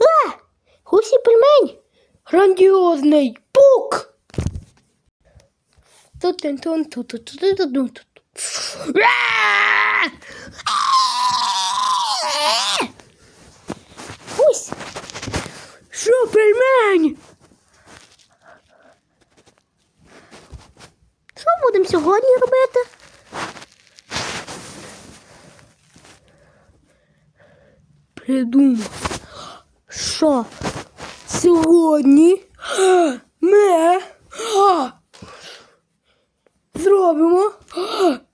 А! Гусі пельмень! Грандіозний пук! Тут тут тут тут тут тут тут сьогодні робити? Придумав. Що сьогодні ми зробимо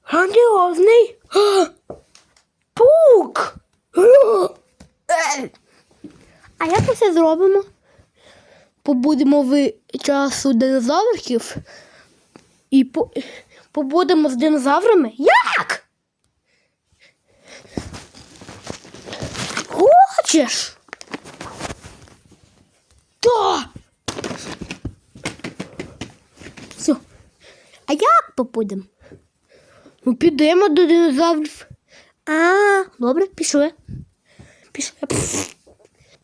грандіозний пук. А як ми це зробимо? Побудемо в часу динозавриків і по... побудемо з динозаврами? Як? Хочеш? Да. Все. А як побудемо? Ну, підемо до динозаврів. А, добре, пішли. Пішли.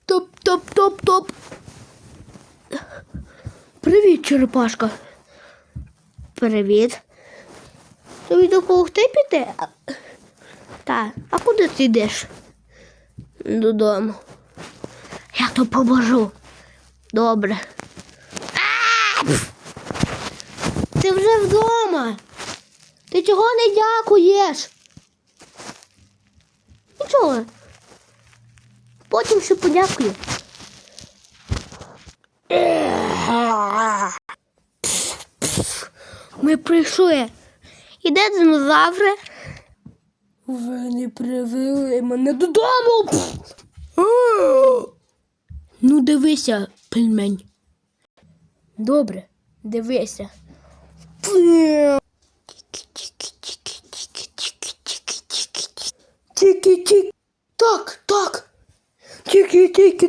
Топ-топ-топ-топ. Привіт, черепашка. Привіт. Тобі допомогти піти? Так, а куди ти йдеш? Додому. Я то поможу. Добре. Ти вже вдома. Ти чого не дякуєш? Нічого. Потім ще подякую. Ми прийшли. Іде динозаври. Ви не привели мене додому. Ну, дивися, пельмень. Добре, дивися. Тільки-тільки. Так, так. Тільки-тільки,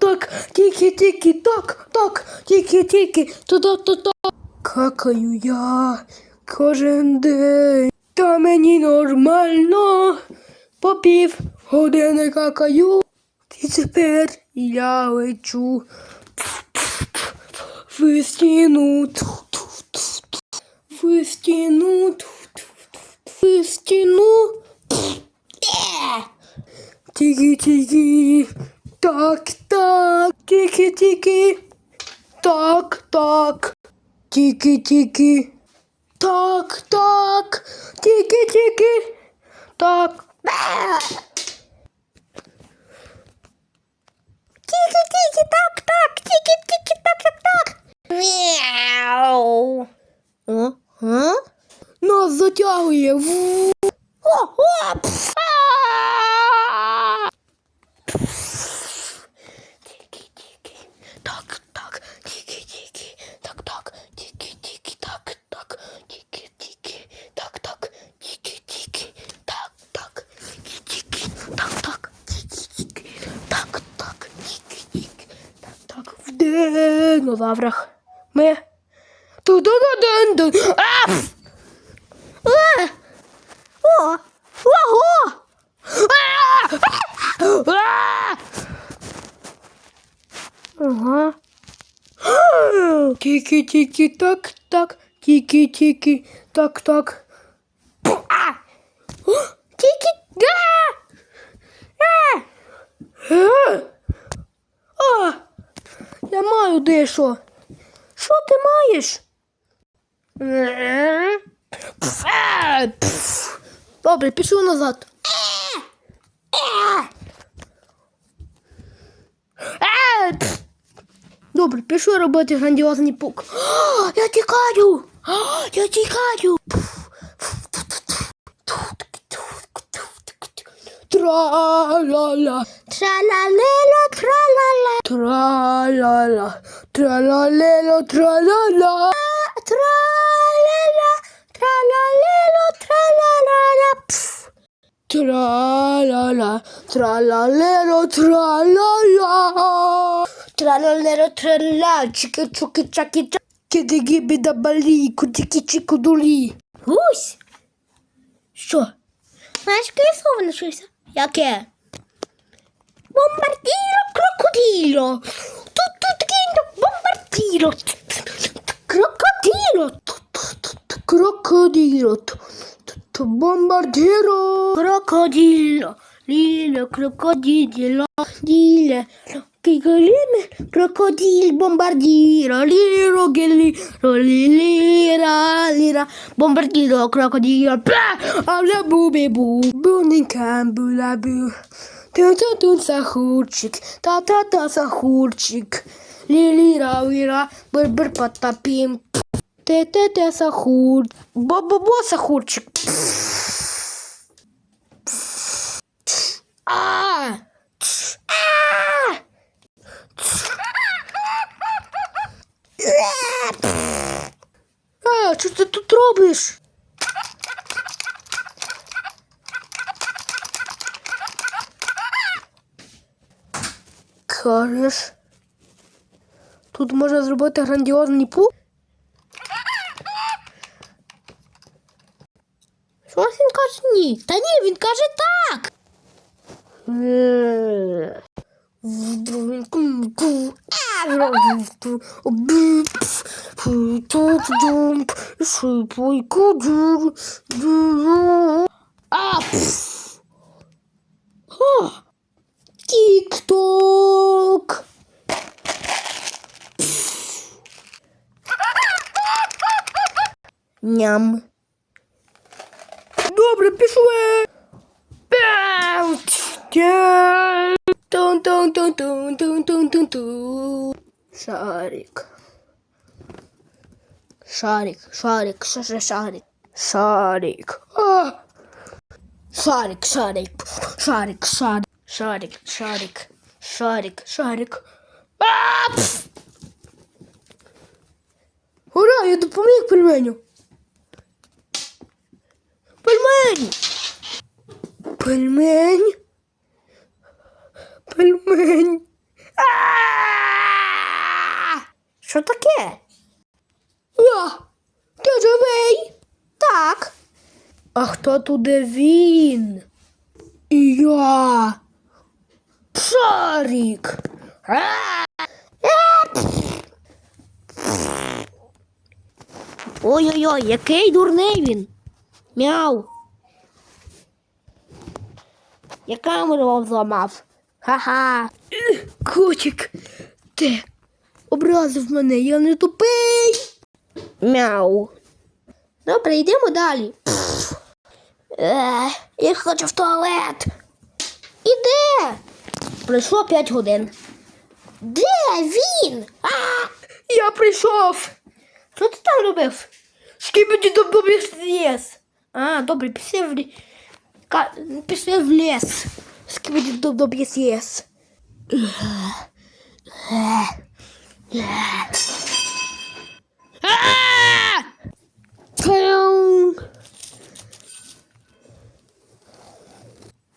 так, тільки-тільки, так, так, тільки-тільки, та-та-та-та. Какаю я кожен день. Та мені нормально. По пів години какаю. І тепер я лечу в стіну. В стіну. В стіну. Тільки-тільки. Так, так. Тільки-тільки. Так, так. Тільки-тільки. Так, так. Тільки-тільки. Так. Тільки-тільки, так, так. Тільки-тільки, так, так, так. Мяу. О, а? Нас затягує. на лаврах. Ми. ту ду ду ду ду Ага. Тики-тики, так, так, тики-тики, так, так. Тики, да! А! А! А! А! Я маю дещо. Що ти маєш? Е? Пф, а, пф. Добре, пішов назад. Е, пф. Добре, пішов робити грандіозний пук. О, я тікаю! О, я тікаю! Тра-ла-ла, Tralalelo tralala. Tralala. Tralalelo tralala. Tralala. Tralalelo tralala. Tralala. Tralalelo tralala. Tralalelo tralala. Çiki çuki çaki çaki. Kedi gibi de bali. Kutiki çikuduli. Гусь. Що? Знаєш, яке слово лишився? Яке? Bombardino crocodilo. Bombardino. Crocodilo. Crocodilo. Bombardino. Crocodilo. Lilo, crocodilo. Dile. Chigolime, crocodil, bombardino, liro, ghelliro, lira, lira, bombardino, crocodilo, bla, alla bu, bu, bu, bu, bu, bu, bu, Тун-тун-тун, сахурчик, та-та-та, сахурчик, ліліра-ліра, бир-бир-патапім, те-те-те, сахур, бо-бо-бо, сахурчик. А! А! А, що ти тут робиш? Кажеш, тут можна зробити грандіозний пул? Що ж він каже ні? Та ні, він каже так. А, пф. Тік-ток. Ням. Добре, пішли. Шарик. Шарик, шарик, ша ша шарик. Шарик. Шарик, шарик, шарик, шарик, шарик, шарик, шарик, шарик. А! Ура, я допоміг пельменю. Пельмень! Пельмень. Пельмень. А! Що таке? Я. Ти живий? Так. А хто туди він? І я. Шарик. Ой-ой-ой, який дурний він. Мяу. Я камеру вам зламав. Ха-ха. Котик, ти образив мене, я не тупий. Мяу. Добре, йдемо далі. Е, я хочу в туалет. Іде. Пройшло 5 годин. Де він? А! Я прийшов. Що ти там робив? Скибіді добробіг ліс. А, добре, пішли в ліс. Пішли в ліс. Скибіді добробіг ліс. Кайон.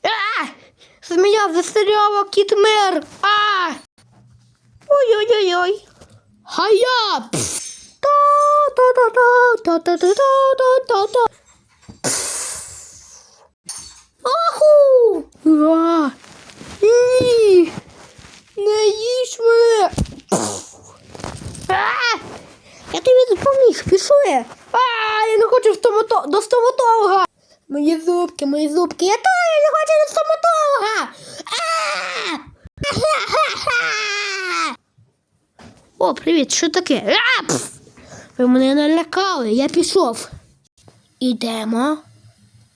А! Змія застряла кіт мер. А! Ой-ой-ой-ой. Хая! Та-та-та-та-та-та-та-та-та-та. Аху! А! Ні! Не їж мене! А! Я тобі допоміг, пішли! А, я не хочу в стомато... до стоматолога! Мої зубки, мої зубки, я теж не хочу до стоматолога! О, привіт, що таке? Ви мене налякали, я пішов. Ідемо.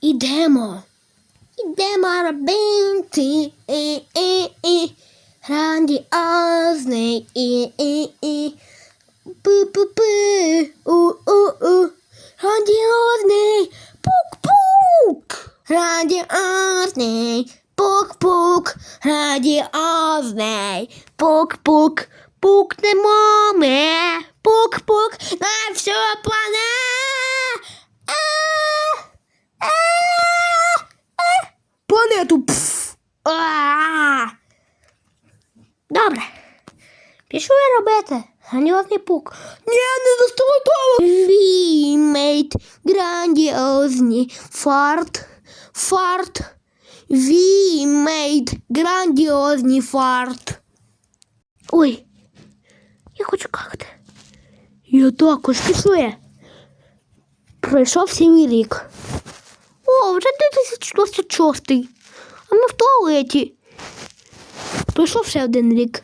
Ідемо. Ідемо робити. Грандіозний. Пу-пу-пу. У-у-у. Грандіозний. Пук-пук. Грандіозний. Пук-пук. Грандіозний. Пук-пук. Пукнемо ми. Пук-пук на всю планету. А, а, а. планету. А! Добре. Пішли робити. Граніозний пук. Ні, не застосовано. We made грандіозні фарт. Фарт. We made грандіозні фарт. Ой, я хочу какати. Я також пішли. Пройшов сімий рік. О, вже 2026. А ми в туалеті. Пройшов ще один рік.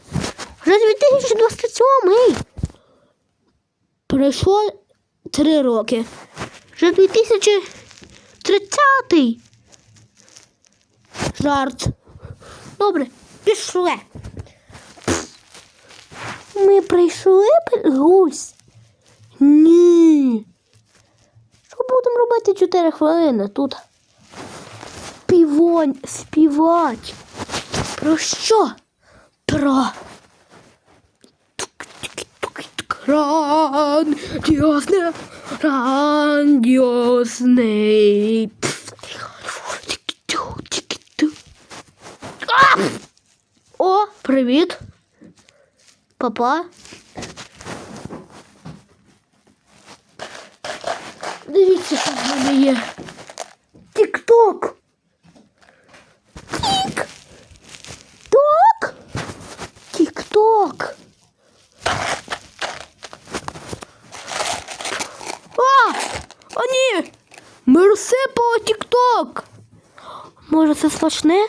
Вже 2027. Пройшло три роки. Вже 2030. Жарт. Добре, пішли. Ми прийшли гусь. Ні. Що будемо робити 4 хвилини тут? Співонь, співать. Про що? Про грандіозне, грандіозний. А! О, привіт. Папа. Дивіться, що в мене є. Тік-ток. Ми розсипали тік-ток. Може, це смачне?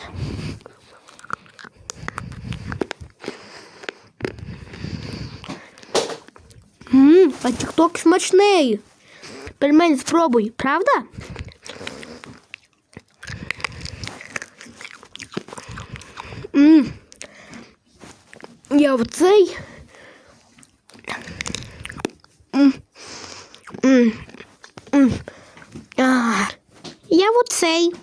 Ммм, а тік-ток смачний. Пельмень спробуй, правда? Ммм. Я оцей. М. Я оцей.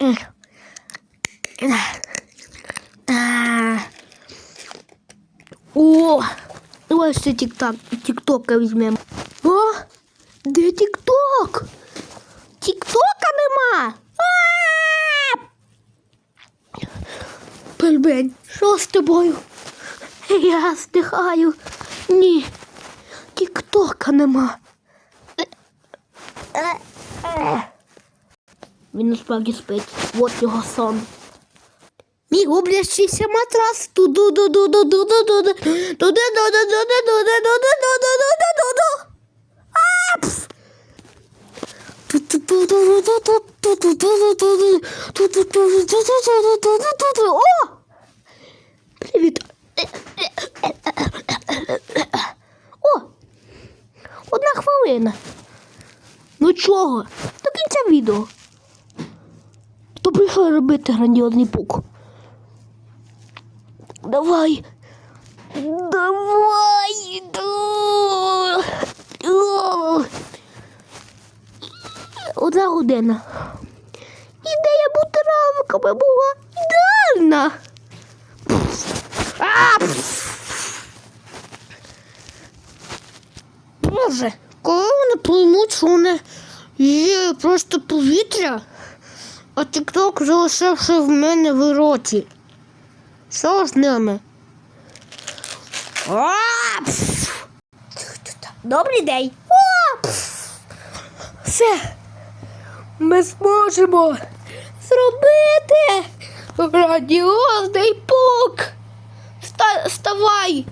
Е. Е. А. О! Ось ще тік-так, тік-тока візьмемо. О! Де тік-ток? Тік-тока нема. А! Пельбень, що з тобою? Я здихаю. Ні. Тік-тока нема. Він насправді спить. От його сон. Мій гублящийся матрас. Апс! О! Привіт! О! Одна хвилина. Ну чого? До кінця відео. То прийшов робити грандіозний пук. Давай. Давай. Одна година. Ідея бути равками була ідеальна. Боже, коли вони поймуть, що вони є просто повітря, а тік-ток залишився в мене в роті. Що з ними? Добрий день. Все. Ми зможемо зробити грандіозний пук. Ста- Вставай.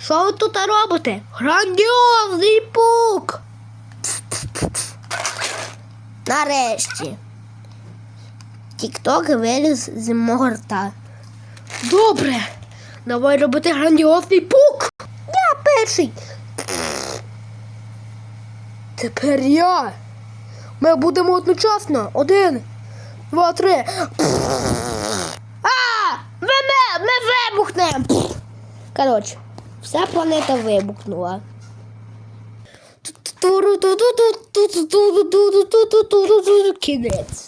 Що ви тут робите? Грандіозний пук. Нарешті. Тік-ток виліз з мого рта. Добре. Давай робити грандіозний пук. Я перший. Тепер я. Ми будемо одночасно. Один, два, три. А! Ми, ми, ми вибухнемо. Коротше, вся планета вибухнула. Кінець.